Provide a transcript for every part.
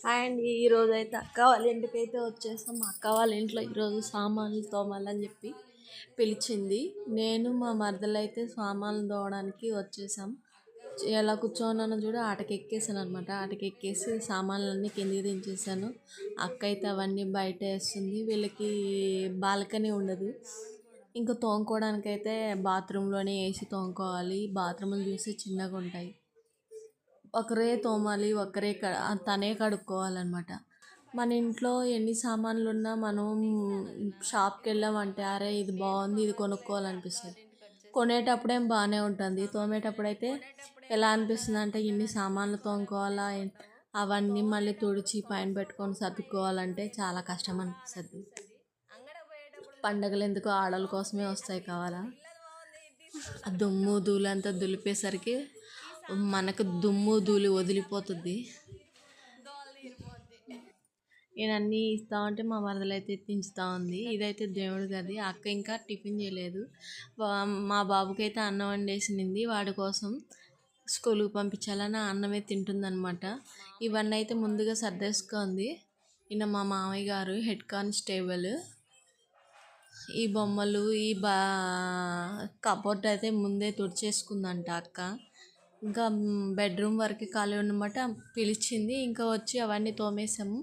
And ఈరోజు అయితే అక్క వాళ్ళ ఇంటికి అయితే వచ్చేసాం. మా అక్క వాళ్ళ ఇంట్లో ఈరోజు సామాన్లు తోమాలని చెప్పి పిలిచింది. నేను మా మరదలు అయితే సామాన్లు తోవడానికి వచ్చేసాం. ఎలా కూర్చోన్నానో చూడ ఆటకి ఎక్కేసాను అనమాట ఆటకి ఎక్కేసి సామాన్లన్నీ కిందికి దించేసాను. అక్క అయితే అవన్నీ బయట వేస్తుంది. వీళ్ళకి బాల్కనీ ఉండదు. ఇంకా తోముకోవడానికైతే అయితే బాత్రూంలోనే వేసి తోముకోవాలి. బాత్రూములు చూసి చిన్నగా ఉంటాయి. ఒకరే తోమాలి ఒకరే తనే కడుక్కోవాలన్నమాట. మన ఇంట్లో ఎన్ని సామాన్లు ఉన్నా మనం షాప్కి వెళ్ళామంటే అరే ఇది బాగుంది ఇది కొనుక్కోవాలనిపిస్తుంది. కొనేటప్పుడేం బాగానే ఉంటుంది. తోమేటప్పుడైతే ఎలా అనిపిస్తుంది అంటే ఇన్ని సామాన్లు తోముకోవాలా అవన్నీ మళ్ళీ తుడిచి పైన పెట్టుకొని సర్దుకోవాలంటే చాలా కష్టం అనిపిస్తుంది పండగలు ఎందుకు ఆడల కోసమే వస్తాయి కావాలా? దుమ్ము ధూళంతా దులిపేసరికి మనకు దుమ్ము ధూళి వదిలిపోతుంది. నేను అన్నీ ఇస్తా ఉంటే మా మరదలు అయితే ఎత్తించుతా ఉంది. ఇదైతే దేవుడు గది. అక్క ఇంకా టిఫిన్ చేయలేదు. మా బాబుకి అయితే అన్నం వండేసింది వాడి కోసం. స్కూల్కి పంపించాలని అన్నమే తింటుందన్నమాట. ఇవన్నీ అయితే ముందుగా సర్దేసుకుంది. ఈయన మా మామయ్య గారు హెడ్ కానిస్టేబుల్. ఈ బొమ్మలు ఈ బా కబోర్డ్ అయితే ముందే తుడిచేసుకుందంట అక్క. ఇంకా బెడ్రూమ్ వరకు ఖాళీ ఉన్నమాట. పిలిచింది. ఇంకా వచ్చి అవన్నీ తోమేసాము.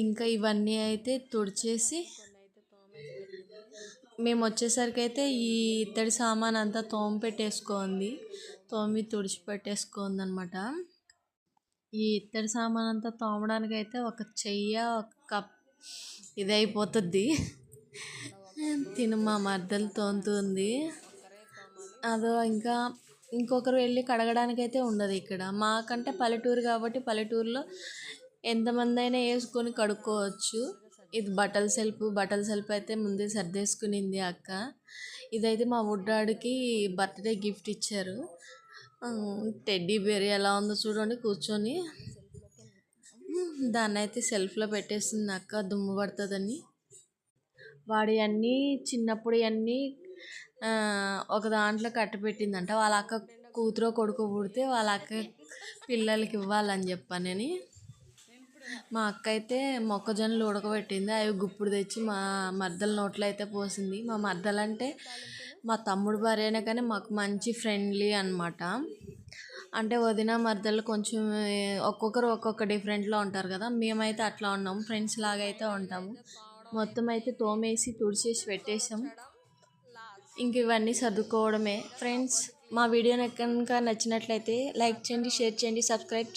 ఇంకా ఇవన్నీ అయితే తుడిచేసి మేము వచ్చేసరికి అయితే ఈ ఇత్తడి సామాన్ అంతా తోమ పెట్టేసుకోంది తోమి తుడిచి పెట్టేసుకుంది అనమాట ఈ ఇత్తడి సామాన్ అంతా తోమడానికి అయితే ఒక చెయ్య ఒక కప్ ఇది అయిపోతుంది తిను మా మర్దలు తోముతుంది. అదో ఇంకా ఇంకొకరు వెళ్ళి కడగడానికి అయితే ఉండదు ఇక్కడ. మాకంటే పల్లెటూరు కాబట్టి పల్లెటూరులో ఎంతమంది అయినా వేసుకొని కడుక్కోవచ్చు. ఇది బట్టల సెల్ఫ్ బట్టల సెల్ఫ్ అయితే ముందే సర్దేసుకునింది అక్క. ఇదైతే మా వుడ్డాడికి బర్త్డే గిఫ్ట్ ఇచ్చారు. టెడ్డీ బేర్ ఎలా ఉందో చూడండి కూర్చొని. దాన్ని అయితే సెల్ఫ్లో పెట్టేసింది అక్క దుమ్ము పడుతుందని. వాడి అన్నీ చిన్నప్పుడు అన్నీ ఒక దాంట్లో కట్టిపెట్టిందంట వాళ్ళ అక్క కూతురు కొడుకు పుడితే వాళ్ళ అక్క పిల్లలకి ఇవ్వాలని చెప్పానని. మా అక్క అయితే మొక్కజొన్నలు ఉడకబెట్టింది. అవి గుప్పుడు తెచ్చి మా మర్దల నోట్లో అయితే పోసింది. మా మర్దలు అంటే మా తమ్ముడు భార్యనే కానీ మాకు మంచి ఫ్రెండ్లీ అనమాట అంటే వదిన మర్దలు కొంచెం ఒక్కొక్కరు ఒక్కొక్క డిఫరెంట్లో ఉంటారు కదా. మేమైతే అట్లా ఉన్నాము ఫ్రెండ్స్ లాగా అయితే ఉంటాము. మొత్తం అయితే తోమేసి తుడిచేసి పెట్టేసాం ఇంక ఇవన్నీ సర్దుకోవడమే. ఫ్రెండ్స్ మా వీడియో కనుక నచ్చినట్లయితే లైక్ చేయండి షేర్ చేయండి సబ్స్క్రైబ్